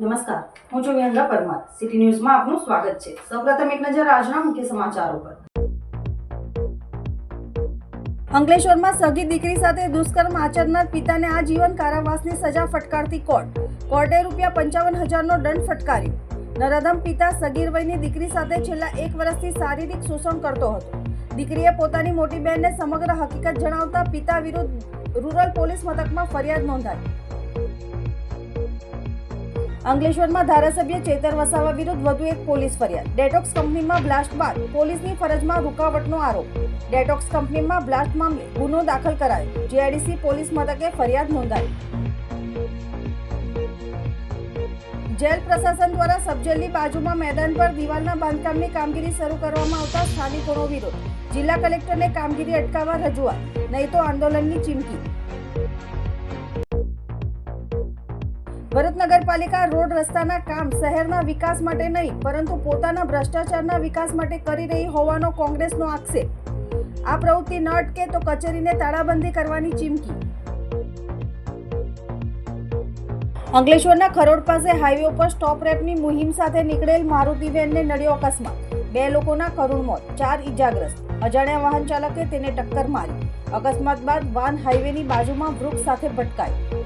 નમસ્કાર. હું છું વિરેન્દ્ર પરમાર. સિટી ન્યૂઝમાં આપનું સ્વાગત છે. સૌપ્રથમ એક નજર આજના મુખ્ય સમાચારો પર. અંકલેશ્વરમાં સગી દીકરી સાથે દુષ્કર્મ આચરનાર પિતાને આજીવન કારાવાસની સજા ફટકારતી કોર્ટ. કોર્ટે રૂપિયા પંચાવન હજારનો દંડ ફટકાર્યો. નરાધમ પિતા સગીર વયની દીકરી સાથે છેલ્લા એક વર્ષથી શારીરિક શોષણ કરતો હતો. દીકરીએ પોતાની મોટી બહેનને સમગ્ર હકીકત જણાવતા પિતા વિરુદ્ધ રૂરલ પોલીસ મથકમાં ફરિયાદ નોંધાઈ. અંકલેશ્વરમાં ધારાસભ્ય ચેતર વસાવા વિરુદ્ધ વધુ એક પોલીસ ફરિયાદ. ડેટોક્સ કંપનીમાં બ્લાસ્ટ બાદ પોલીસની ફરજમાં રૂકાવટનો આરોપ. ડેટોક્સ કંપનીમાં બ્લાસ્ટ મામલે ગુનો દાખલ કરાયો. જીઆઈડીસી પોલીસ મથકે ફરિયાદ નોંધાઈ. જેલ પ્રશાસન દ્વારા સબજેલની બાજુમાં મેદાન પર દિવાલના બાંધકામની કામગીરી શરૂ કરવામાં આવતા સ્થાનિકોનો વિરોધ. જિલ્લા કલેક્ટરને કામગીરી અટકાવવા રજૂઆત, નહીં તો આંદોલનની ચીમકી. ભરત નગરપાલિકા રોડ રસ્તાના કામ શહેરના વિકાસ માટે નહીં, પરંતુ પોતાના ભ્રષ્ટાચારના વિકાસ માટે કરી રહી હોવાનો કોંગ્રેસનો આક્ષેપ. આ પ્રવૃત્તિ ન અટકે તો કચેરીને તાળાબંધી કરવાની ચીમકી. અંકલેશ્વરના ખરોડ પાસે હાઈવે ઉપર સ્ટોપ રેપની મુહિમ સાથે નીકળેલ મારુતિ વેનને નડ્યો અકસ્માત. બે લોકોના કરુણ મોત, ચાર ઇજાગ્રસ્ત અજાણ્યા વાહન ચાલકે તેને ટક્કર મારી. અકસ્માત બાદ વાન હાઈવેની બાજુમાં વૃક્ષ સાથે ભટકાઈ.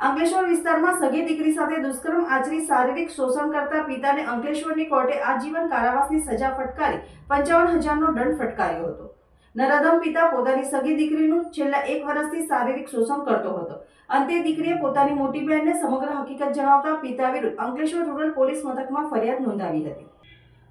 અંકલેશ્વર વિસ્તારમાં સગી દીકરી સાથે દુષ્કર્મ, આચરી શારીરિક શોષણ કરતા પિતાને અંકલેશ્વરની કોર્ટે આજીવન કારાવાસની સજા ફટકારી પંચાવન હજારનો દંડ ફટકાર્યો હતો. નરાધમ પિતા પોતાની સગી દીકરીનું છેલ્લા એક વર્ષથી શારીરિક શોષણ કરતો હતો. અંતે દીકરીએ પોતાની મોટી બહેનને સમગ્ર હકીકત જણાવતા પિતા વિરુદ્ધ અંકલેશ્વર રૂરલ પોલીસ મથકમાં ફરિયાદ નોંધાવી હતી.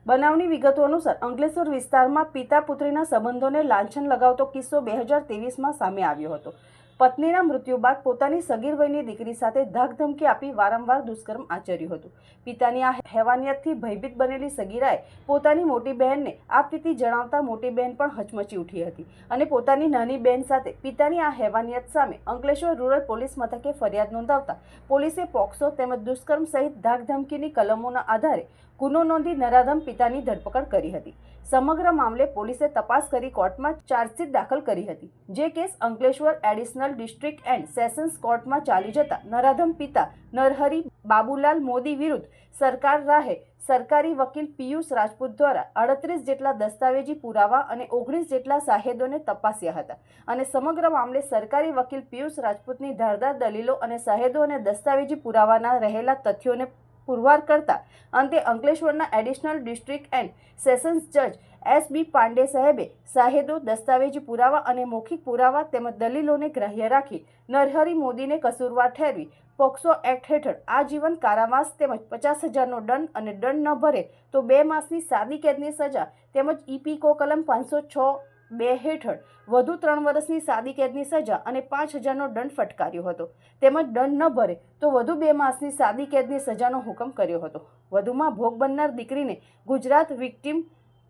બનાવની વિગતો અનુસાર અંકલેશ્વર વિસ્તારમાં પિતા પુત્રીના સંબંધોને લાંછન લગાવતો કિસ્સો બે હજાર તેવીસમાં સામે આવ્યો હતો. પત્નીના મૃત્યુ બાદ પોતાની સગીર વયની દીકરી સાથે ધાકધમકી આપી વારંવાર દુષ્કર્મ આચર્યું હતું. પિતાની આ હેવાનિયતથી ભયભીત બનેલી સગીરાએ પોતાની મોટી બહેનને આ પ્રીતિ જણાવતા મોટી બહેન પણ હચમચી ઉઠી હતી અને પોતાની નાની બહેન સાથે પિતાની આ હેવાનિયત સામે અંકલેશ્વર રૂરલ પોલીસ મથકે ફરિયાદ નોંધાવતા પોલીસે પોક્સો તેમજ દુષ્કર્મ સહિત ધાકધમકીની કલમોના આધારે ગુનો નોંધી નરાધમ પિતાની ધરપકડ કરી હતી. સમગ્ર મામલે પોલીસે તપાસ કરી કોર્ટમાં ચાર્જશીટ દાખલ કરી હતી. જે case Ankleshwar additional district and sessions કોર્ટમાં ચાલી જતા નરાધમ પિતા નરહરી બાબુલાલ મોદી વિરુદ્ધ સરકાર રાહે સરકારી વકીલ પિયુષ રાજપૂત દ્વારા અડત્રીસ જેટલા દસ્તાવેજી પુરાવા અને ઓગણીસ જેટલા સાહેદોને તપાસ્યા હતા અને સમગ્ર મામલે સરકારી વકીલ પિયુષ રાજપૂતની ધારદાર દલીલો અને સાહેદો અને દસ્તાવેજી પુરાવાના રહેલા તથ્યોને પુરવાર કરતા અંતે અંકલેશ્વરના એડિશનલ ડિસ્ટ્રિક્ટ એન્ડ સેશન્સ જજ એસ બી પાંડે સાહેબે સાહેદો દસ્તાવેજી પુરાવા અને મૌખિક પુરાવા તેમજ દલીલોને ગ્રાહ્ય રાખી નરહરી મોદીને કસૂરવાર ઠેરવી પોક્સો એક્ટ હેઠળ આજીવન કારાવાસ તેમજ પચાસ હજારનો દંડ અને દંડ ન ભરે તો બે માસની સાદી કેદની સજા તેમજ ઈપીકો કલમ પાંચસો છ બે હેઠળ વધુ ત્રણ વર્ષની સાદી કેદની સજા અને પાંચ હજારનો દંડ ફટકાર્યો હતો. તેમજ દંડ ન ભરે તો વધુ બે માસની સાદી કેદની સજાનો હુકમ કર્યો હતો. વધુમાં ભોગ બનનાર દીકરીને ગુજરાત વિક્ટીમ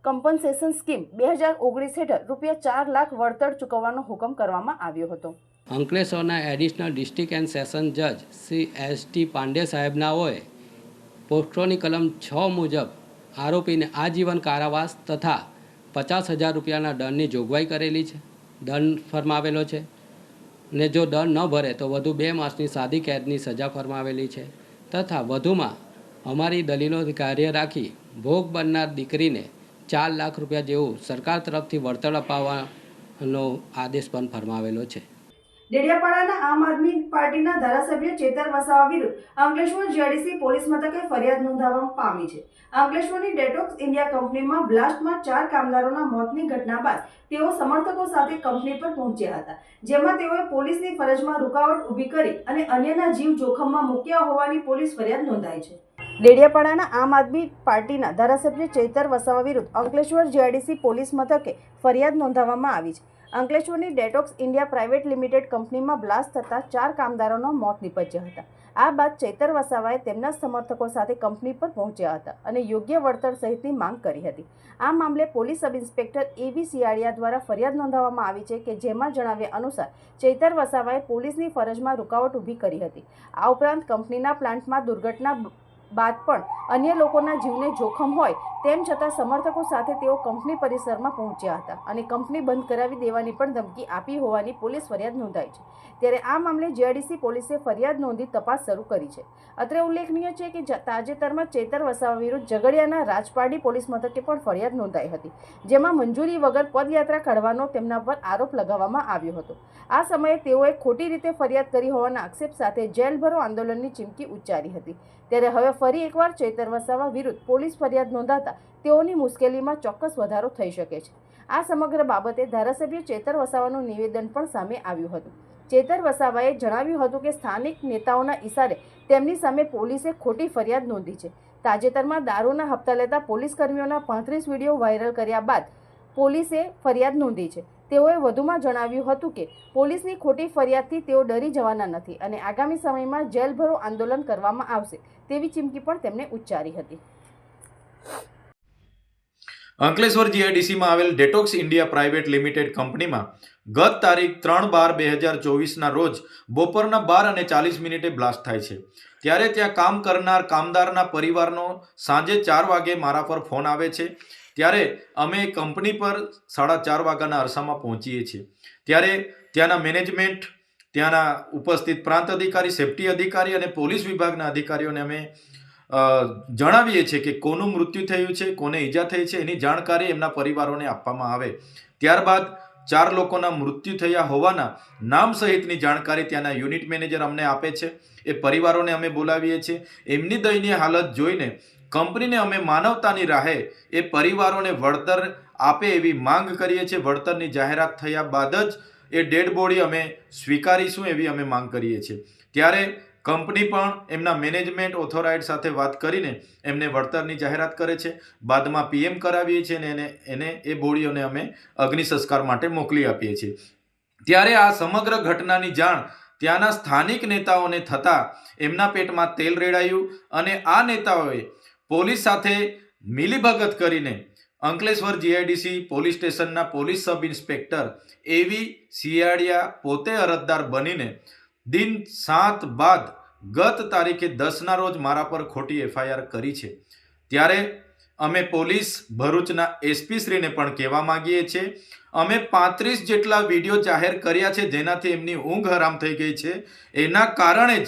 કમ્પન્સેશન સ્કીમ બે હજાર ઓગણીસ હેઠળ રૂપિયા ચાર લાખ વળતર ચૂકવવાનો હુકમ કરવામાં આવ્યો હતો. અંકલેશ્વરના એડિશનલ ડિસ્ટ્રિક્ટ એન્ડ સેશન જજ શ્રી એસ ટી પાંડે સાહેબનાઓએ પોસ્ટોની કલમ છ મુજબ આરોપીને આજીવન કારાવાસ તથા પચાસ હજાર રૂપિયાના દંડની જોગવાઈ કરેલી છે. દંડ ફરમાવેલો છે. ને જો દંડ ન ભરે તો વધુ બે માસની સાદી કેદની સજા ફરમાવેલી છે. તથા વધુમાં અમારી દલીલો કાર્ય રાખી ભોગ બનનાર દીકરીને ચાર લાખ રૂપિયા જેવું સરકાર તરફથી વળતર અપાવવાનો આદેશ પણ ફરમાવેલો છે. ડેડિયાપાડાના આમ આદમી પાર્ટીના ધારાસભ્ય ચેતર વસાવા વિરુદ્ધ અંકલેશ્વર જીઆરડીસી પોલીસ મથકે ફરિયાદ નોંધાવવા પામી છે. અંકલેશ્વરની ડેટોક્સ ઇન્ડિયા કંપનીમાં બ્લાસ્ટમાં ચાર કામદારોના મોતની ઘટના બાદ તેઓ સમર્થકો સાથે કંપની પર પહોંચ્યા હતા. જેમાં તેઓએ પોલીસની ફરજમાં રૂકાવટ ઊભી કરી અને અન્યના જીવ જોખમમાં મૂક્યા હોવાની પોલીસ ફરિયાદ નોંધાઈ છે. ડેડિયાપાડાના આમ આદમી પાર્ટીના ધારાસભ્ય ચેતર વસાવા વિરુદ્ધ અંકલેશ્વર જીઆરડીસી પોલીસ મથકે ફરિયાદ નોંધાવવામાં આવી છે. અંકલેશ્વરની ડેટોક્સ ઇન્ડિયા પ્રાઇવેટ લિમિટેડ કંપનીમાં બ્લાસ્ટ થતાં ચાર કામદારોના મોત નીપજ્યા હતા. આ બાદ ચૈતર વસાવાએ તેમના સમર્થકો સાથે કંપની પર પહોંચ્યા હતા અને યોગ્ય વળતર સહિતની માંગ કરી હતી. આ મામલે પોલીસ સબ ઇન્સ્પેક્ટર એવી સિયાળિયા દ્વારા ફરિયાદ નોંધાવવામાં આવી છે કે જેમાં જણાવ્યા અનુસાર ચૈતર વસાવાએ પોલીસની ફરજમાં રૂકાવટ ઊભી કરી હતી. આ ઉપરાંત કંપનીના પ્લાન્ટમાં દુર્ઘટના બાદ પણ અન્ય લોકોના જીવને જોખમ હોય તેમ છતાં સમર્થકો સાથે તેઓ કંપની પરિસરમાં પહોંચ્યા હતા અને કંપની બંધ કરાવી દેવાની પણ ધમકી આપી હોવાની પોલીસ ફરિયાદ નોંધાઈ છે. ત્યારે આ મામલે જીઆઈડીસી પોલીસે ફરિયાદ નોંધી તપાસ શરૂ કરી છે. અત્રે ઉલ્લેખનીય છે કે તાજેતરમાં ચેતર વસાવા વિરુદ્ધ ઝઘડિયાના રાજપારડી પોલીસ મથકે પણ ફરિયાદ નોંધાઈ હતી, જેમાં મંજૂરી વગર પદયાત્રા કાઢવાનો તેમના પર આરોપ લગાવવામાં આવ્યો હતો. આ સમયે તેઓએ ખોટી રીતે ફરિયાદ કરી હોવાના આક્ષેપ સાથે જેલભરો આંદોલનની ચીમકી ઉચ્ચારી હતી. ત્યારે હવે ફરી એકવાર ચેતર વસાવા વિરુદ્ધ પોલીસ ફરિયાદ નોંધાતા તેઓની મુશ્કેલીમાં ચોક્કસ વધારો થઈ શકે છે. આ સમગ્ર બાબતે ધારાસભ્ય ચેતર વસાવાનું નિવેદન પણ સામે આવ્યું હતું. ચેતર વસાવાએ જણાવ્યું હતું કે સ્થાનિક નેતાઓના ઇશારે તેમની સામે પોલીસે ખોટી ફરિયાદ નોંધી છે. તાજેતરમાં દારૂના હપ્તા લેતા પોલીસ કર્મીઓના પાંત્રીસ વીડિયો વાયરલ કર્યા બાદ પોલીસે ફરિયાદ નોંધી છે. તેઓએ વધુમાં જણાવ્યું હતું કે, પોલીસની ખોટી ફરિયાદથી તેઓ ડરી જવાના નથી અને આગામી સમયમાં જેલભરો આંદોલન કરવામાં આવશે તેવી ચીમકી પણ તેમણે ઉચ્ચારી હતી. અંકલેશ્વર જીઆઈડીસીમાં આવેલ ડેટોક્સ ઇન્ડિયા પ્રાઇવેટ લિમિટેડ કંપનીમાં ગત તારીખ ત્રણ બાર બે હજાર ચોવીસના રોજ બપોરના બાર અને ચાલીસ મિનિટે બ્લાસ્ટ થાય છે. ત્યારે ત્યાં કામ કરનાર કામદારના પરિવારનો સાંજે ચાર વાગે મારા પર ફોન આવે છે. ત્યારે અમે કંપની પર સાડા ચાર વાગ્યાના અરસામાં પહોંચીએ છીએ. ત્યારે ત્યાંના મેનેજમેન્ટ, ત્યાંના ઉપસ્થિત પ્રાંત અધિકારી, સેફટી અધિકારી અને પોલીસ વિભાગના અધિકારીઓને અમે જણાવીએ છીએ કે કોનું મૃત્યુ થયું છે, કોને ઈજા થઈ છે, એની જાણકારી એમના પરિવારોને આપવામાં આવે. ત્યારબાદ ચાર લોકોના મૃત્યુ થયા હોવાના નામ સહિતની જાણકારી ત્યાંના યુનિટ મેનેજર અમને આપે છે. એ પરિવારોને અમે બોલાવીએ છીએ. એમની દયનીય હાલત જોઈને કંપનીને અમે માનવતાની રાહે એ પરિવારોને વળતર આપે એવી માંગ કરીએ છીએ. વળતરની જાહેરાત થયા બાદ જ એ ડેડ બોડી અમે સ્વીકારીશું એવી અમે માંગ કરીએ છીએ. ત્યારે કંપની પણ એમના મેનેજમેન્ટ ઓથોરાઇડ સાથે વાત કરીને એમને વળતરની જાહેરાત કરે છે. બાદમાં પીએમ કરાવીએ છીએ અને એને એને એ બોડીઓને અમે અગ્નિ સંસ્કાર માટે મોકલી આપીએ છીએ. ત્યારે આ સમગ્ર ઘટનાની જાણ ત્યાંના સ્થાનિક નેતાઓને થતાં એમના પેટમાં તેલ રેડાયું અને આ નેતાઓએ પોલીસ સાથે મિલીભગત કરીને અંકલેશ્વર જીઆઈડીસી પોલીસ સ્ટેશનના police sub inspector A V Siyadiya પોતે અરજદાર બનીને દિન સાત બાદ ગત તારીખે દસના રોજ મારા પર ખોટી એફઆઈઆર કરી છે. ત્યારે અમે પોલીસ ભરૂચના એસપી શ્રીને પણ કહેવા માંગીએ છીએ. અમે પાંત્રીસ જેટલા વીડિયો જાહેર કર્યા છે જેનાથી એમની ઊંઘ હરામ થઈ ગઈ છે. એના કારણે જ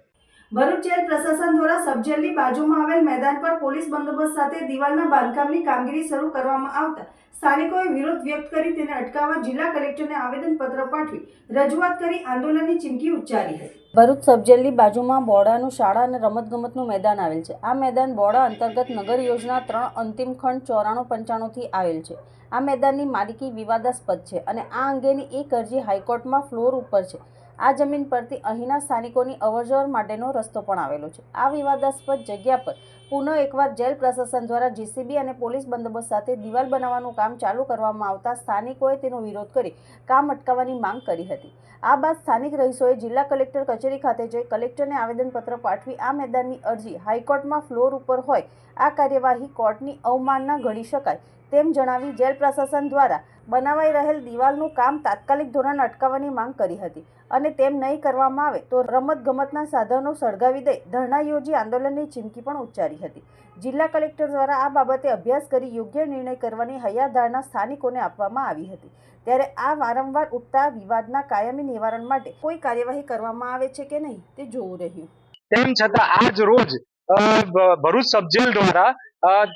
ભરૂચ જેલ પ્રશાસન દ્વારા સબજેલની બાજુમાં આવેલ મેદાન પર પોલીસ બંદોબસ્ત સાથે દિવાલના બાંધકામની કામગીરી શરૂ કરવામાં આવતા સ્થાનિકોએ વિરોધ વ્યક્ત કરી તેને અટકાવવા જિલ્લા કલેક્ટરને આવેદનપત્ર પાઠવી રજૂઆત કરી આંદોલનની ચીમકી ઉચ્ચારી હતી. ભરૂચ સબજેલની બાજુમાં બોડાનું શાળા અને રમતગમતનું મેદાન આવેલ છે. આ મેદાન બોડા અંતર્ગત નગર યોજના ત્રણ અંતિમ ખંડ ચોરાણું પંચાણુંથી આવેલ છે. આ મેદાનની માલિકી વિવાદાસ્પદ છે અને આ અંગેની એક અરજી હાઈકોર્ટમાં ફ્લોર ઉપર છે. આ જમીન પરથી અહીંના સ્થાનિકોની અવરજવર માટેનો રસ્તો પણ આવેલો છે. આ વિવાદાસ્પદ જગ્યા પર પુનઃ એકવાર જેલ પ્રશાસન દ્વારા જીસીબી અને પોલીસ બંદોબસ્ત સાથે દિવાલ બનાવવાનું કામ ચાલુ કરવામાં આવતા સ્થાનિકોએ તેનો વિરોધ કરી કામ અટકાવવાની માંગ કરી હતી. આ બાદ સ્થાનિક રહીશોએ જિલ્લા કલેક્ટર કચેરી ખાતે જઈ કલેક્ટરને આવેદનપત્ર પાઠવી આ મેદાનની અરજી હાઈકોર્ટમાં ફ્લોર ઉપર હોય આ કાર્યવાહી કોર્ટની અવમાનના ગણી શકાય તેમ જણાવી જેલ પ્રશાસન દ્વારા બનાવાઈ રહેલ દિવાલનું કામ તાત્કાલિક ધોરણે અટકાવવાની માંગ કરી હતી અને તેમ નહીં કરવામાં આવે તો રમતગમતના સાધનો સળગાવી દઈ ધરણા યોજી આંદોલનની ચીમકી પણ ઉચ્ચારી હતી. જિલ્લા કલેક્ટર દ્વારા આ બાબતે અભ્યાસ કરી યોગ્ય નિર્ણય કરવાની હૈયાધારણા સ્થાનિકોને આપવામાં આવી હતી. ત્યારે આ વારંવાર ઉઠતા વિવાદના કાયમી નિવારણ માટે કોઈ કાર્યવાહી કરવામાં આવે છે કે નહીં તે જોવું રહ્યું. તેમ છતાં આજ રોજ ભરૂચ સબજેલ દ્વારા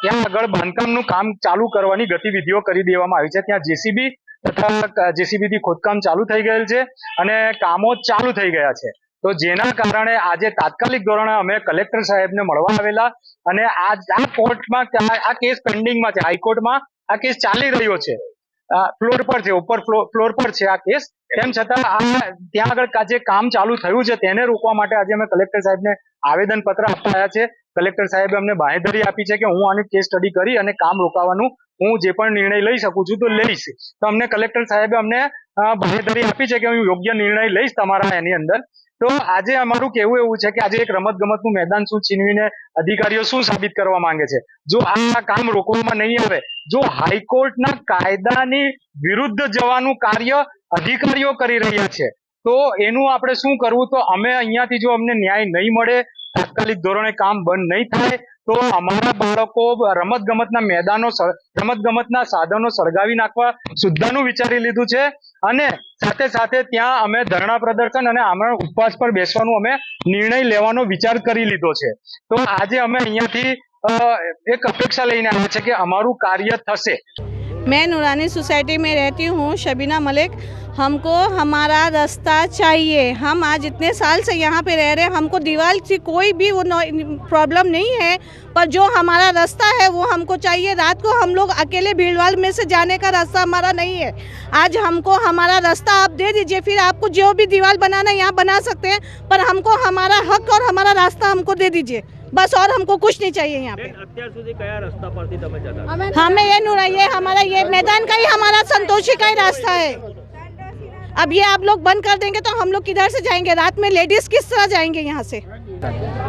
ત્યાં આગળ બાંધકામનું કામ ચાલુ કરવાની ગતિવિધિઓ કરી દેવામાં આવી છે. ત્યાં જેસીબી તથા જેસીબી થી ખોદકામ ચાલુ થઈ ગયેલ છે અને કામો ચાલુ થઈ ગયા છે. તો જેના કારણે આજે તાત્કાલિક ધોરણે અમે કલેક્ટર સાહેબને મળવા આવેલા અને આ કોર્ટમાં, આ કેસ પેન્ડિંગમાં છે. હાઈકોર્ટમાં આ કેસ ચાલી રહ્યો છે. ફ્લોર પર છે, ઉપર ફ્લોર પર છે આ કેસ તેમ છતાં આ ત્યાં આગળ જે કામ ચાલુ થયું છે તેને રોકવા માટે આજે અમે કલેક્ટર સાહેબને આવેદન પત્ર આપવા આવ્યા છે. કલેક્ટર સાહેબે અમને બાહેધરી આપી છે કે હું આની કેસ સ્ટડી કરી અને કામ રોકાવાનું હું જે પણ નિર્ણય લઈ શકું છું તો લઈશ. તો અમને કલેક્ટર સાહેબે અમને બાંહેધરી આપી છે કે હું યોગ્ય નિર્ણય લઈશ તમારા એની અંદર. તો આજે અમારું કેવું એવું છે કે આજે એક રમત ગમતનું મેદાન શું છીનવીને અધિકારીઓ શું સાબિત કરવા માંગે છે? જો આ કામ રોકવામાં નહીં આવે જો હાઈકોર્ટના કાયદાની વિરુદ્ધ જવાનું કાર્ય અધિકારીઓ કરી રહ્યા છે, તો એનું આપણે શું કરવું? તો અમે અહીંયાથી જો અમને ન્યાય નહીં મળે, તાત્કાલિક ધોરણે કામ બંધ નહીં થાય, તો અમારા બાળકો રમત ગમતના મેદાનો રમત ગમતના સાધનો સળગાવી નાખવા સુદ્ધાનું વિચારી લીધું છે. અને સાથે સાથે ત્યાં અમે ધરણા પ્રદર્શન અને આમરણ ઉપવાસ પર બેસવાનું અમે નિર્ણય લેવાનો વિચાર કરી લીધો છે. તો આજે અમે અહીંયાથી એક અપેક્ષા લઈને આવ્યા છે કે અમારું કાર્ય થશે मैं नूरानी सोसाइटी में रहती हूँ शबीना मलिक हमको हमारा रास्ता चाहिए हम आज इतने साल से यहाँ पे रह रहे हैं हमको दीवार से कोई भी वो प्रॉब्लम नहीं है पर जो हमारा रास्ता है वो हमको चाहिए रात को हम लोग अकेले भीड़भाड़ में से जाने का रास्ता हमारा नहीं है आज हमको हमारा रास्ता आप दे दीजिए फिर आपको जो भी दीवार बनाना है यहाँ बना सकते हैं पर हमको हमारा हक और हमारा रास्ता हमको दे दीजिए बस और हमको कुछ नहीं चाहिए यहाँ पे। हमें ये नुरा ये हमारा ये मैदान का ही हमारा संतोषी का ही रास्ता है। अब ये आप लोग बंद कर देंगे तो हम लोग किधर से जाएँगे? रात में लेडीज़ किस तरह जाएँगे यहाँ से?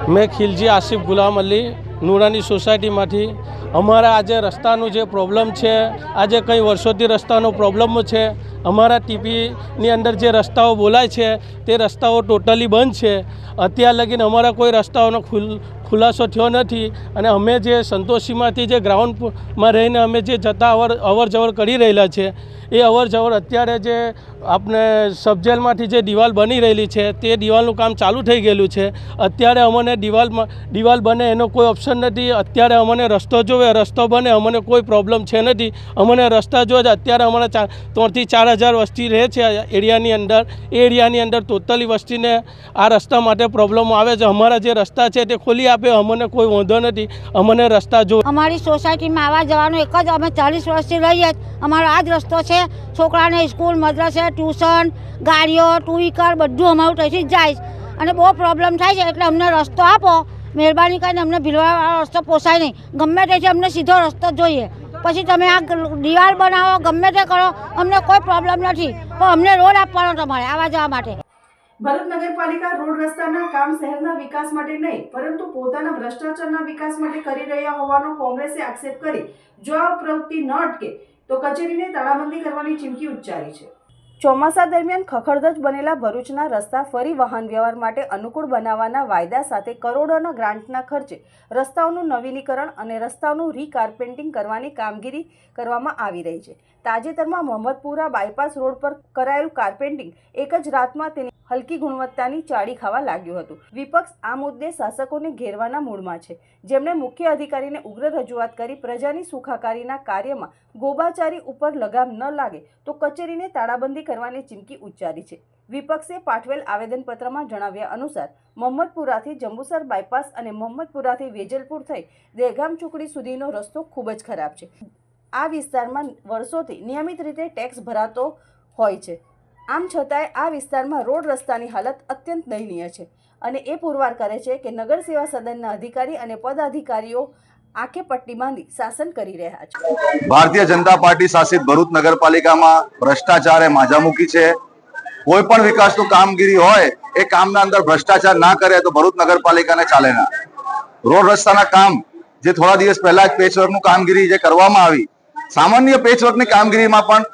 मैं खिलजी आसिफ गुलाम अली નુરાની સોસાયટીમાંથી અમારા આજે રસ્તાનું જે પ્રોબ્લેમ છે આજે કંઈ વર્ષોથી રસ્તાનો પ્રોબ્લેમ છે, અમારા ટીપીની અંદર જે રસ્તાઓ બોલાય છે, તે રસ્તાઓ ટોટલી બંધ છે. અત્યાર લગીને અમારા કોઈ રસ્તાઓનો ખુલ, ખુલાસો થયો નથી અને અમે જે સંતોષીમાંથી જે ગ્રાઉન્ડમાં રહીને અમે જે જતા અવર અવર જવર કરી રહેલા છે, એ અવર જવર અત્યારે જે આપણે સબજેલમાંથી જે દિવાલ બની રહેલી છે, તે દિવાલનું કામ ચાલુ થઈ ગયેલું છે. અત્યારે અમને દિવાલમાં, દિવાલ બને એનો કોઈ ઓપ્શન નથી. અત્યારે અમને રસ્તો જોવે, રસ્તો બને, અમને કોઈ પ્રોબ્લેમ છે નથી. અમને રસ્તા જોવે જ અત્યારે અમારા ચાર, ત્રણથી ચાર હજાર વસ્તી રહે છે એરિયાની અંદર. એ એરિયાની અંદર ટોટલી વસ્તીને આ રસ્તા માટે પ્રોબ્લેમ આવે છે. અમારા જે રસ્તા છે તે ખોલી આપે, અમને કોઈ વાંધો નથી. અમને રસ્તા જો અમારી સોસાયટીમાં આવવા જવાનું એક જ, અમે ચાલીસ વર્ષથી રહીએ. જ અમારો આ જ રસ્તો છે. છોકરાને સ્કૂલ મદ્રસે ટ્યુશન ગાડીઓ ટુ વ્હીકલ બધું અમારું ત્યાંથી જ જાય અને બહુ પ્રોબ્લેમ થાય છે, એટલે અમને રસ્તો આપો. મહેરબાની કરીને અમને ભીલવાળો રસ્તો પોસાય નહીં. ગમે ત્યાંથી અમને સીધો રસ્તો જોઈએ. પછી તમે આ દિવાલ બનાવો, ગમે તે કરો, અમને કોઈ પ્રોબ્લેમ નથી. પણ અમને રોડ આપવાનો તમારે આવવા જવા માટે. ભરૂચ નગરપાલિકા રોડ રસ્તાના કામ શહેરના વિકાસ માટે નહીં, પરંતુ પોતાના ભ્રષ્ટાચારના વિકાસ માટે કરી રહ્યા હોવાનો કોંગ્રેસે આક્ષેપ કરી. જો આ પ્રવૃત્તિ ન અટકે, તો કચેરીને તાળાબંધી કરવાની ચીમકી ઉચ્ચારી છે. ચોમાસા દરમિયાન ખખડધજ બનેલા ભરૂચના રસ્તા ફરી વાહન વ્યવહાર માટે અનુકૂળ બનાવવાના વાયદા સાથે કરોડોના ગ્રાન્ટના ખર્ચે રસ્તાઓનું નવીનીકરણ અને રસ્તાઓનું રીકાર્પેન્ટિંગ કરવાની કામગીરી કરવામાં આવી રહી છે. તાજેતરમાં મોહમ્મદપુરા બાયપાસ રોડ પર કરાયેલું કાર્પેન્ટિંગ એક જ રાતમાં તેની હલકી ગુણવત્તાની ચાડી ખાવા લાગ્યું હતું. વિપક્ષ આ મુદ્દે શાસકોને ઘેરવાના મૂડમાં છે. જેમણે મુખ્ય અધિકારીને ઉગ્ર રજૂઆત કરી પ્રજાની સુખાકારીના કાર્યમાં ગોબાચારી ઉપર લગામ ન લાગે, તો કચેરીને તાળાબંધી કરવાની ચીમકી ઉચ્ચારી છે. વિપક્ષે પાઠવેલ આવેદનપત્રમાં જણાવ્યા અનુસાર, મોહમ્મદપુરાથી જંબુસર બાયપાસ અને મોહમ્મદપુરાથી વેજલપુર થઈ દેગામ ચોકડી સુધીનો રસ્તો ખૂબ જ ખરાબ છે. આ વિસ્તારમાં વર્ષોથી નિયમિત રીતે ટેક્સ ભરાતો હોય છે. આમ છતાંય આ વિસ્તારમાં રોડ રસ્તાની હાલત અત્યંત દયનીય છે અને એ પુરવાર કરે છે કે નગર સેવા સદનના અધિકારી અને પદાધિકારીઓ આંખે પટ્ટી બાંધી શાસન કરી રહ્યા છે. ભારતીય જનતા પાર્ટી શાસિત ભરૂચ નગરપાલિકામાં ભ્રષ્ટાચારે માજામુખી છે. કોઈ પણ વિકાસનું કામગીરી હોય, એ કામના અંદર ભ્રષ્ટાચાર ના કરે તો ભરૂચ નગરપાલિકાને ચાલે ના. રોડ રસ્તાના કામ જે થોડા દિવસ પહેલા જ પેચવર્કનું કામગીરી જે કરવામાં આવી, સામાન્ય પેચવર્કની કામગીરીમાં પણ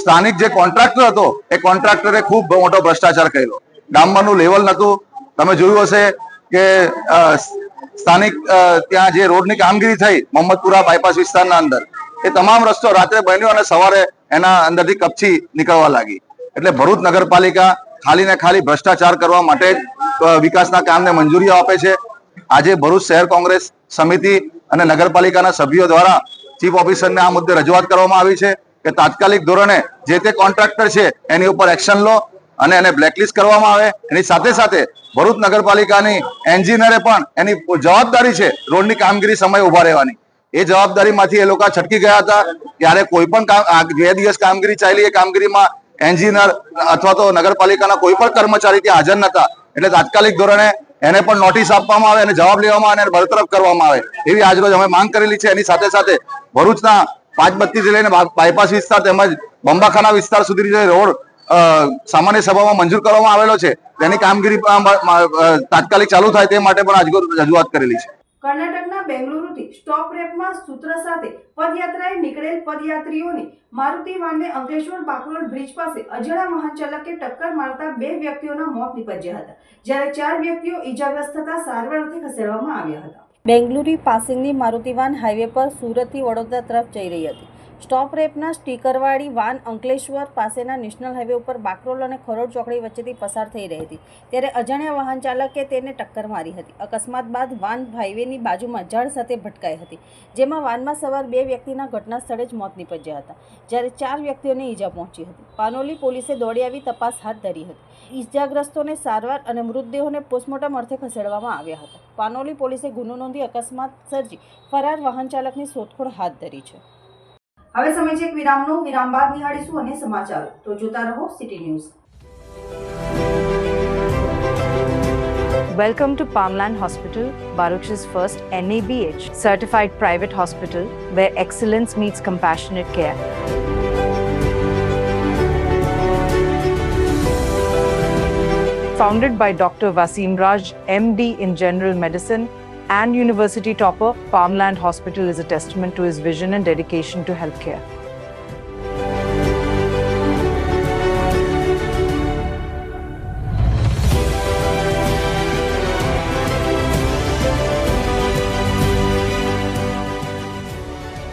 સ્થાનિક જે કોન્ટ્રાક્ટર હતો, એ કોન્ટ્રાક્ટરે ખૂબ મોટો ભ્રષ્ટાચાર કર્યો. ડામરનું લેવલ નતું તમે જોયું હશે કે સ્થાનિક ત્યાં જે રોડની કામગીરી થઈ, મોહમ્મદપુરા બાયપાસ વિસ્તારના અંદર, એ તમામ રસ્તો રાત્રે બન્યો અને સવારે એના અંદરથી કપચી નીકળવા લાગી. એટલે ભરૂચ નગરપાલિકા ખાલી ને ખાલી ભ્રષ્ટાચાર કરવા માટે જ વિકાસના કામને મંજૂરીઓ આપે છે. આજે ભરૂચ શહેર કોંગ્રેસ સમિતિ અને નગરપાલિકાના સભ્યો દ્વારા ચીફ ઓફિસરને આ મુદ્દે રજૂઆત કરવામાં આવી છે. કે તાત્કાલિક ધોરણે જે તે કોન્ટ્રાક્ટર છે, એની ઉપર એક્શન લો અને એને બ્લેકલિસ્ટ કરવામાં આવે. એની સાથે સાથે ભરૂચ નગરપાલિકાની એન્જિનિયરે પણ એની જવાબદારી છે, રોડની કામગીરી સમય ઊભા રહેવાની. એ જવાબદારીમાંથી એ લોકો છટકી ગયા હતા. ત્યારે કોઈ પણ બે દિવસ કામગીરી ચાલી, એ કામગીરીમાં એન્જિનિયર અથવા તો નગરપાલિકાના કોઈ પણ કર્મચારી ત્યાં હાજર નતા એટલે તાત્કાલિક ધોરણે એને પણ નોટિસ આપવામાં આવે અને જવાબ લેવામાં આવે અને બરતરફ કરવામાં આવે. એવી આજરોજ અમે માંગ કરેલી છે. એની સાથે સાથે ભરૂચના પાંચ બત્તીથી લઈને બાયપાસ વિસ્તાર તેમજ બંબાખાના વિસ્તાર સુધી રોડ સામાન્ય સભામાં મંજૂર કરવામાં આવેલો છે, તેની કામગીરી તાત્કાલિક ચાલુ થાય તે માટે પણ રજૂઆત કરેલી છે. કર્ણાટકના બેંગલુરુથી સ્ટોપ રેપમાં સૂત્ર સાથે પદયાત્રાએ નીકળેલ પદયાત્રીઓની મારુતિ વાનને અંકલેશ્વર બાકરોલ બ્રિજ પાસે અજાણા વાહન ચાલકે ટક્કર મારતા બે વ્યક્તિઓના મોત નીપજ્યા હતા, જ્યારે ચાર વ્યક્તિઓ ઈજાગ્રસ્ત થતા સારવાર અર્થે ખસેડવામાં આવ્યા હતા. બેંગલુરુ પાસિંગની મારુતિ વાન હાઈવે પર સુરતથી વડોદરા તરફ જઈ રહી હતી. સ્ટોપ રેપના સ્ટીકરવાળી વાન અંકલેશ્વર પાસેના નેશનલ હાઈવે ઉપર બાકરોલ અને ખરોડ ચોકડી વચ્ચેથી પસાર થઈ રહી હતી. ત્યારે અજાણ્યા વાહન ચાલકે તેને ટક્કર મારી હતી. અકસ્માત બાદ વાન હાઈવેની બાજુમાં ઝાડ સાથે ભટકાઈ હતી, જેમાં વાનમાં સવાર બે વ્યક્તિના ઘટના સ્થળે જ મોત નીપજ્યા હતા, જ્યારે ચાર વ્યક્તિઓને ઈજા પહોંચી હતી. પાનોલી પોલીસે દોડી આવી તપાસ હાથ ધરી હતી. ઈજાગ્રસ્તોને સારવાર અને મૃતદેહોને પોસ્ટમોર્ટમ અર્થે ખસેડવામાં આવ્યા હતા. પાનોલી પોલીસે ગુનો નોંધી અકસ્માત સર્જી ફરાર વાહન ચાલકની શોધખોળ હાથ ધરી છે. હવે સમય છે એક વિરામનો વિરામ બાદ નિહાળીશું અને સમાચારો તો જોતા રહો city news Welcome to Palmland Hospital, Baruch's first NABH certified private hospital where excellence meets compassionate care. Founded by Dr. Vasim Raj, MD in General Medicine and University topper, Palmland Hospital is a testament to his vision and dedication to healthcare.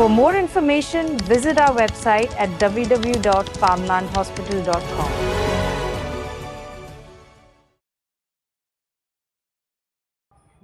For more information, visit our website at www.farmlandhospital.com.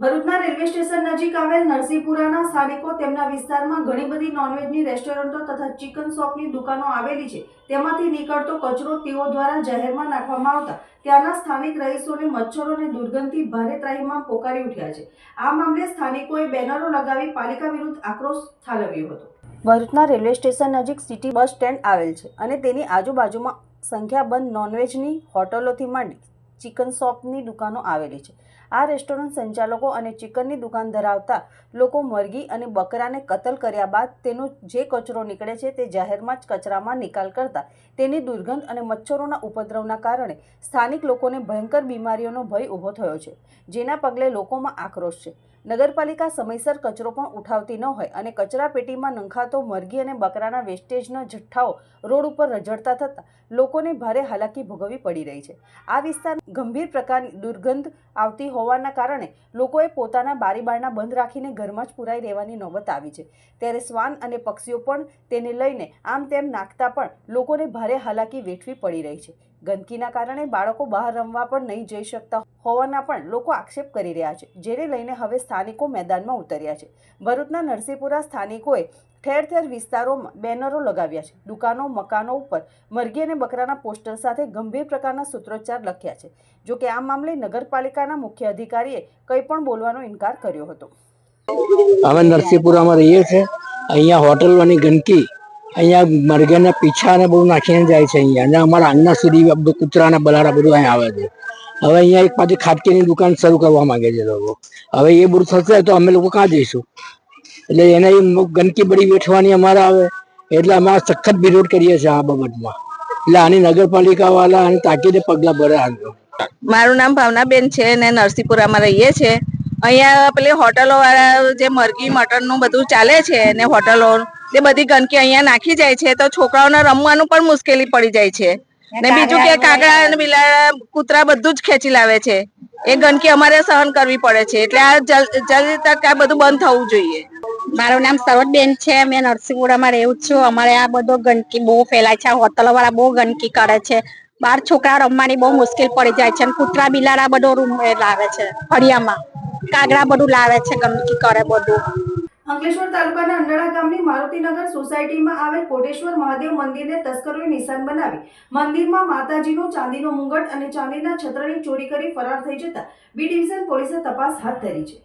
ભરૂચના railway station નજીક આવેલ નરસિંહપુરાના સ્થાનિકો તેમના વિસ્તારમાં ઘણી બધી નોનવેજની રેસ્ટોરન્ટો તથા chicken શોપની દુકાનો આવેલી છે. તેમાંથી નીકળતો કચરો તેઓ દ્વારા જાહેરમાં નાખવામાં આવતા. ત્યાંના સ્થાનિક રહીશોને મચ્છરોને દુર્ગંધથી ભારે ત્રાહીમાં પોકારી ઉઠ્યા છે. આ મામલે સ્થાનિકોએ બેનરો લગાવી પાલિકા વિરુદ્ધ આક્રોશ ઠાલવ્યો હતો. ભરૂચના રેલવે સ્ટેશન નજીક સિટી બસ સ્ટેન્ડ આવેલ છે અને તેની આજુબાજુમાં સંખ્યાબંધ નોનવેજની હોટલોથી માંડી ચિકન શોપની દુકાનો આવેલી છે. આ રેસ્ટોરન્ટ સંચાલકો અને ચિકનની દુકાન ધરાવતા લોકો મરઘી અને બકરાને કતલ કર્યા બાદ તેનો જે કચરો નીકળે છે તે જાહેરમાં જ કચરામાં નિકાલ કરતા તેની દુર્ગંધ અને મચ્છરોના ઉપદ્રવના કારણે સ્થાનિક લોકોને ભયંકર બીમારીઓનો ભય ઊભો થયો છે, જેના પગલે લોકોમાં આક્રોશ છે. નગરપાલિકા સમયસર કચરો પણ ઉઠાવતી ન હોય અને કચરા પેટીમાં નંખાતો મરઘી અને બકરાના વેસ્ટેજના જથ્થાઓ રોડ ઉપર રજડતા થતાં લોકોને ભારે હાલાકી ભોગવવી પડી રહી છે. આ વિસ્તાર ગંભીર પ્રકારની દુર્ગંધ આવતી હોવાના કારણે લોકોએ પોતાના બારીબારણા બંધ રાખીને ઘરમાં જ પુરાઈ રહેવાની નોબત આવી છે. ત્યારે શ્વાન અને પક્ષીઓ પણ તેને લઈને આમ તેમ નાખતા પણ લોકોને ભારે હાલાકી વેઠવી પડી રહી છે. ગંદકીના કારણે બાળકો બહાર રમવા પણ નહીં જઈ શકતા હોવાના પણ લોકો આક્ષેપ કરી રહ્યા છે, જેને લઈને હવે સ્થાનિકો મેદાનમાં ઉતર્યા છે. ભરૂચના નરસિંહપુરા સ્થાનિકોએ ઠેર ઠેર વિસ્તારોમાં બેનરો લગાવ્યા છે. દુકાનો, મકાનો ઉપર મરઘી અને બકરાના પોસ્ટર સાથે ગંભીર પ્રકારના સૂત્રોચ્ચાર લખ્યા છે. જો કે આ મામલે નગરપાલિકાના મુખ્ય અધિકારીએ કંઈ પણ બોલવાનો ઇનકાર કર્યો હતો. અમે નરસિંહપુરામાં રહીએ છીએ. અહીંયા હોટલોની ગંદકી અહીંયા મરઘાના પીછા બહુ નાખીને જાય છે અહીંયા. અને અમારા આંગણા સુધી બધું કૂતરા બલાડા બધું અહીંયા આવે છે. હવે અહીંયા એક પાછી ખાટકીની દુકાન શરૂ કરવા માંગે છે લોકો. હવે એ બધું થશે તો અમે લોકો ક્યાં જઈશું? એટલે એને ગંદકી બળી વેઠવાની અમારે આવે. એટલે અમે સખત વિરોધ કરીએ છીએ આ બાબતમાં. એટલે આની નગરપાલિકા વાળા આની તાકીદે પગલા ભરે મારું નામ ભાવનાબેન છે ને નરસિંહપુરામાં રહીએ છીએ. અહીંયા પેલી હોટલો વાળા જે મરઘી મટનનું બધું ચાલે છે ને હોટલો તે બધી ગંદકી અહીંયા નાખી જાય છે તો છોકરાઓને રમવાનું પણ મુશ્કેલી પડી જાય છે. ને બીજું કે કાગડા બિલાડા કૂતરા બધું જ ખેંચી લાવે છે. એ ગંદકી અમારે સહન કરવી પડે છે એટલે આ જલ્દી તક આ બધું બંધ થવું જોઈએ. મારું નામ સરોજબેન છે મેં નરસિંહપુરામાં રહું છું. અમારે આ બધો ગંદકી બહુ ફેલાય છે હોટલો વાળા બહુ ગંદકી કરે છે. બાર છોકરા રમવાની બહુ મુશ્કેલ પડી જાય છે અને કૂતરા બિલાડા બધો રૂમ એ લાવે છે ફળિયામાં. કાગડા બધું લાવે છે ગંદકી કરે બધું. અંકલેશ્વર તાલુકાના અંડાળા ગામની મારુતિનગર સોસાયટીમાં આવેલ કોટેશ્વર મહાદેવ મંદિરને તસ્કરોએ નિશાન બનાવી. મંદિરમાં માતાજીનો ચાંદીનો મુંગટ અને ચાંદીના છત્રની ચોરી કરી ફરાર થઈ જતા બી ડિવિઝન પોલીસે તપાસ હાથ ધરી છે.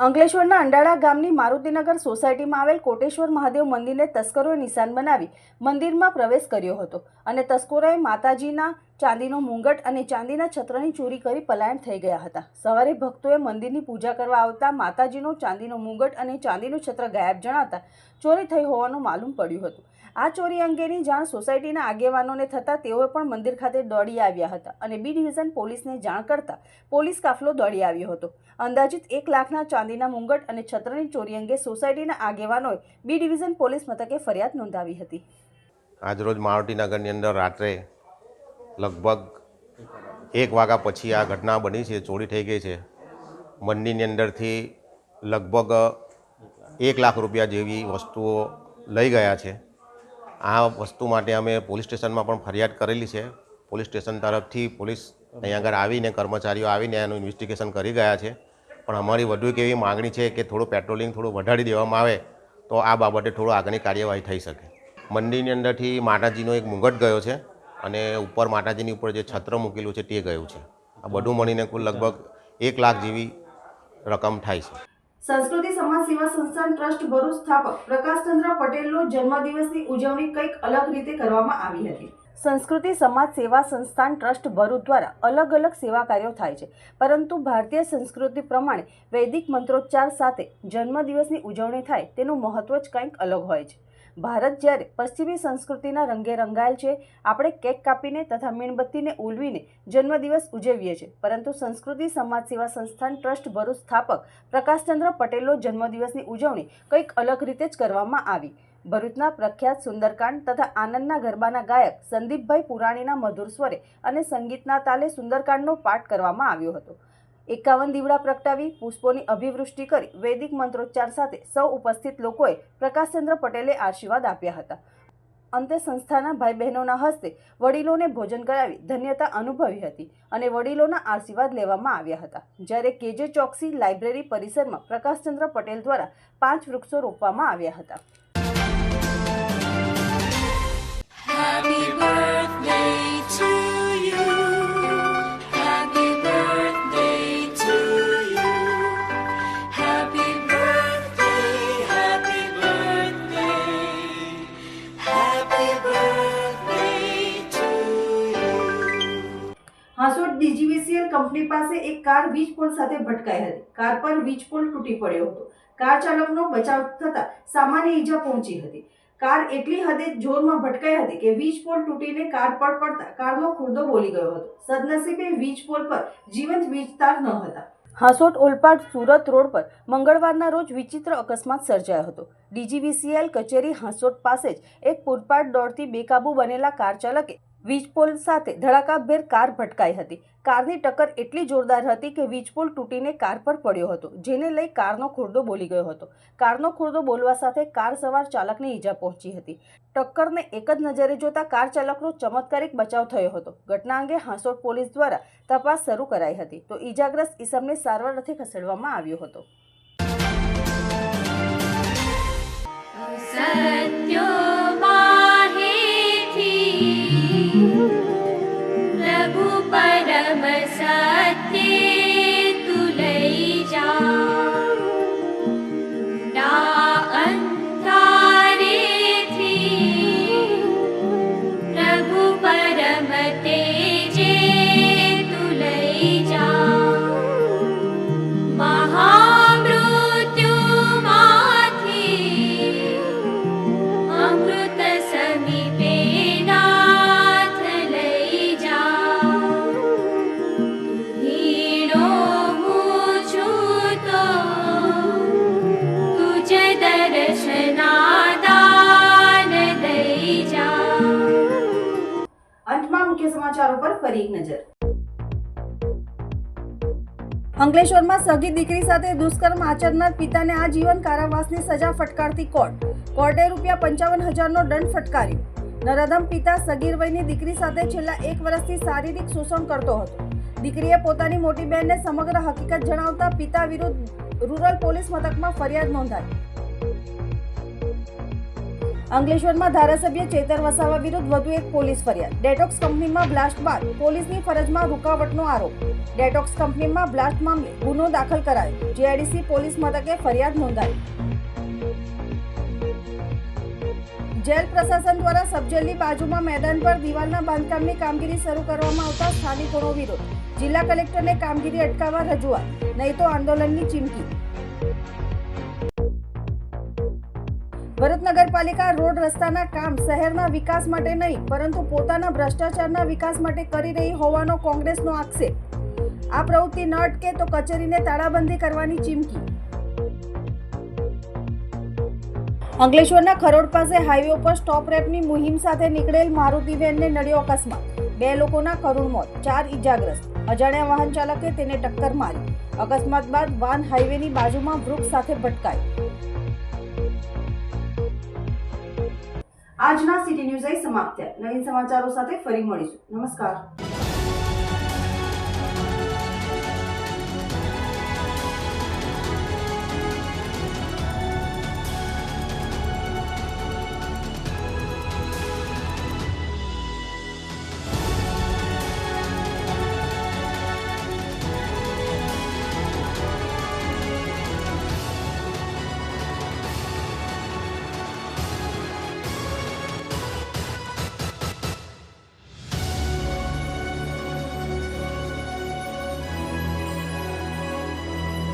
અંકલેશ્વરના અંડાળા ગામની મારુતિનગર સોસાયટીમાં આવેલ કોટેશ્વર મહાદેવ મંદિરને તસ્કરોએ નિશાન બનાવી મંદિરમાં પ્રવેશ કર્યો હતો અને તસ્કરોએ માતાજીના ચાંદીનો મુંગટ અને ચાંદીના છત્રની ચોરી કરી પલાયન થઈ ગયા હતા. સવારે ભક્તોએ મંદિરની પૂજા કરવા આવતા માતાજીનો ચાંદીનો મુંગટ અને ચાંદીનું છત્ર ગાયબ જણાતા ચોરી થઈ હોવાનું માલુમ પડ્યું હતું. આ ચોરી અંગેની જાણ સોસાયટીના આગેવાનોને થતાં તેઓએ પણ મંદિર ખાતે દોડી આવ્યા હતા અને બી ડિવિઝન પોલીસને જાણ કરતા પોલીસ કાફલો દોડી આવ્યો હતો. અંદાજિત એક લાખના ચાંદીના મુંગટ અને છત્રની ચોરી અંગે સોસાયટીના આગેવાનોએ બી ડિવિઝન પોલીસ મથકે ફરિયાદ નોંધાવી હતી. આજરોજ મારુતિનગરની અંદર રાત્રે લગભગ એક વાગ્યા પછી આ ઘટના બની છે, ચોરી થઈ ગઈ છે. મંદિરની અંદરથી લગભગ એક લાખ રૂપિયા જેવી વસ્તુઓ લઈ ગયા છે. આ વસ્તુ માટે અમે પોલીસ સ્ટેશનમાં પણ ફરિયાદ કરેલી છે. પોલીસ સ્ટેશન તરફથી પોલીસ અહીંયા આગળ આવીને, કર્મચારીઓ આવીને એનું ઇન્વેસ્ટિગેશન કરી ગયા છે. પણ અમારી વધુ એક એવી માગણી છે કે થોડું પેટ્રોલિંગ થોડું વધારી દેવામાં આવે તો આ બાબતે થોડું આગળની કાર્યવાહી થઈ શકે. મંદિરની અંદરથી માતાજીનો એક મુંગટ ગયો છે. અને ઉપર માતાજીની ઉપર જે છત્ર મૂકેલું છે તે ગયું છે. આ બધું મળીને કુલ લગભગ એક લાખ જેવી રકમ થાય છે. સંસ્કૃતિ સમાજ સેવા સંસ્થાન ટ્રસ્ટ ભરૂચ સ્થાપક પ્રકાશચંદ્ર પટેલનો જન્મદિવસની ઉજવણી કંઈક અલગ રીતે કરવામાં આવી હતી. સંસ્કૃતિ સમાજ સેવા સંસ્થાન ટ્રસ્ટ ભરૂચ દ્વારા અલગ અલગ સેવા કાર્યો થાય છે. પરંતુ ભારતીય સંસ્કૃતિ પ્રમાણે વૈદિક મંત્રોચ્ચાર સાથે જન્મદિવસની ઉજવણી થાય તેનું મહત્વ જ કંઈક અલગ હોય છે. ભારત જ્યારે પશ્ચિમી સંસ્કૃતિના રંગે રંગાયેલ છે, આપણે કેક કાપીને તથા મીણબત્તીને ઉલવીને જન્મદિવસ ઉજવીએ છીએ. પરંતુ સંસ્કૃતિ સમાજ સેવા સંસ્થાન ટ્રસ્ટ ભરૂચ સ્થાપક પ્રકાશચંદ્ર પટેલનો જન્મદિવસની ઉજવણી કંઈક અલગ રીતે જ કરવામાં આવી. ભરૂચના પ્રખ્યાત સુંદરકાંડ તથા આનંદના ગરબાના ગાયક સંદીપભાઈ પુરાણીના મધુર સ્વરે અને સંગીતના તાલે સુંદરકાંડનો પાઠ કરવામાં આવ્યો હતો. એકાવન દીવડા પ્રગટાવી પુષ્પોની અભિવૃષ્ટિ કરી વૈદિક મંત્રોચ્ચાર સાથે સૌ ઉપસ્થિત લોકોએ પ્રકાશચંદ્ર પટેલે આશીર્વાદ આપ્યા હતા. અંતે સંસ્થાના ભાઈ બહેનોના હસ્તે વડીલોને ભોજન કરાવી ધન્યતા અનુભવી હતી અને વડીલોના આશીર્વાદ લેવામાં આવ્યા હતા. જ્યારે કેજે ચોકસી લાઇબ્રેરી પરિસરમાં પ્રકાશચંદ્ર પટેલ દ્વારા પાંચ વૃક્ષો રોપવામાં આવ્યા હતા. કંપની પાસે એક કાર વીજ પોલ સાથે ભટકાઈ હતી. કાર પર વીજ પોલ તૂટી પડ્યો હતો. કાર ચાલકનો બચાવ થતાં સામાન્ય ઈજા પહોંચી હતી. કાર એટલી હદે જોરમાં ભટકાઈ હતી કે વીજ પોલ તૂટીને કાર પર પડતા કારનો ખુરદો બોલી ગયો હતો. સદનસીબે વીજ પોલ પર જીવંત વીજતાર ન હતા. હાંસોટ ઓલપાડ સુરત રોડ પર મંગળવારના રોજ વિચિત્ર અકસ્માત સર્જાયો હતો. ડીજીવીસીએલ કચેરી હાંસોટ પાસે જ એક પૂરપાટ દોડતી બેકાબુ બનેલા કાર ચાલકે વીજપોલ સાથે ધડાકાભેર કાર ભટકાઈ હતી. કારની ટક્કર એટલી જોરદાર હતી કે વીજપોલ તૂટીને કાર પર પડ્યો હતો, જેને લઈ કારનો ખુરદો બોલી ગયો હતો. કારનો ખુરદો બોલવા સાથે કાર સવાર ચાલકને ઈજા પહોંચી હતી. ટક્કરને એક જ નજરે જોતા કાર ચાલકનો ચમત્કારિક બચાવ થયો હતો. ઘટના અંગે હાંસોડ પોલીસ દ્વારા તપાસ શરૂ કરાઈ હતી. તો ઈજાગ્રસ્ત ઈસમને સારવાર અર્થે ખસેડવામાં આવ્યો હતો. પ્રભુ सर्वसत्ये પર એક નજર. અંકલેશ્વરમાં સગી દીકરી સાથે દુષ્કર્મ આચરનાર પિતાને આજીવન કારાવાસની સજા ફટકારતી કોર્ટ. કોર્ટે રૂપિયા પંચાવન હજારનો દંડ ફટકાર્યો. નરાધમ પિતા સગીર વયની દીકરી સાથે છેલ્લા એક વર્ષથી શારીરિક શોષણ કરતો હતો. દીકરીએ પોતાની મોટી બહેનને સમગ્ર હકીકત જણાવતા પિતા વિરુદ્ધ રૂરલ પોલીસ મથકમાં ફરિયાદ નોંધાઈ. અંકલેશ્વરમાં ધારાસભ્ય ચેતર વસાવા વિરુદ્ધ વધુ એક પોલીસ ફરિયાદ. ડેટોક્સ કંપનીમાં બ્લાસ્ટ બાદ પોલીસની ફરજમાં રૂકાવટનો આરોપ. ડેટોક્સ કંપનીમાં બ્લાસ્ટ મામલે ગુનો દાખલ કરાયો. જીઆઈડીસી પોલીસ મથકે ફરિયાદ નોંધાઈ. જેલ પ્રશાસન દ્વારા સબજેલની બાજુમાં મેદાન પર દિવાલના બાંધકામની કામગીરી શરૂ કરવામાં આવતા સ્થાનિકોનો વિરોધ. જિલ્લા કલેક્ટરને કામગીરી અટકાવવા રજૂઆત. નહીં તો આંદોલનની ચીમકી. ભરૂચ નગરપાલિકા રોડ રસ્તાના કામ શહેરના વિકાસ માટે નહીં, પરંતુ પોતાના ભ્રષ્ટાચારના વિકાસ માટે કરી રહી હોવાનો કોંગ્રેસનો આક્ષેપ. આ પ્રવૃત્તિ ન અટકે તો કચેરીને તાળાબંધી કરવાની ચીમકી. અંકલેશ્વરના ખરોડ પાસે હાઈવે ઉપર સ્ટોપ રેપની મુહિમ સાથે નીકળેલ મારુતિ વેનને નડ્યો અકસ્માત. બે લોકોના કરુણ મોત, ચાર ઇજાગ્રસ્ત અજાણ્યા વાહન ચાલકે તેને ટક્કર મારી. અકસ્માત બાદ વાન હાઈવેની બાજુમાં વૃક્ષ સાથે ભટકાઈ. આજના સિટી ન્યૂઝ અહીં સમાપ્ત થયા નવીન સમાચારો સાથે ફરી મળીશું નમસ્કાર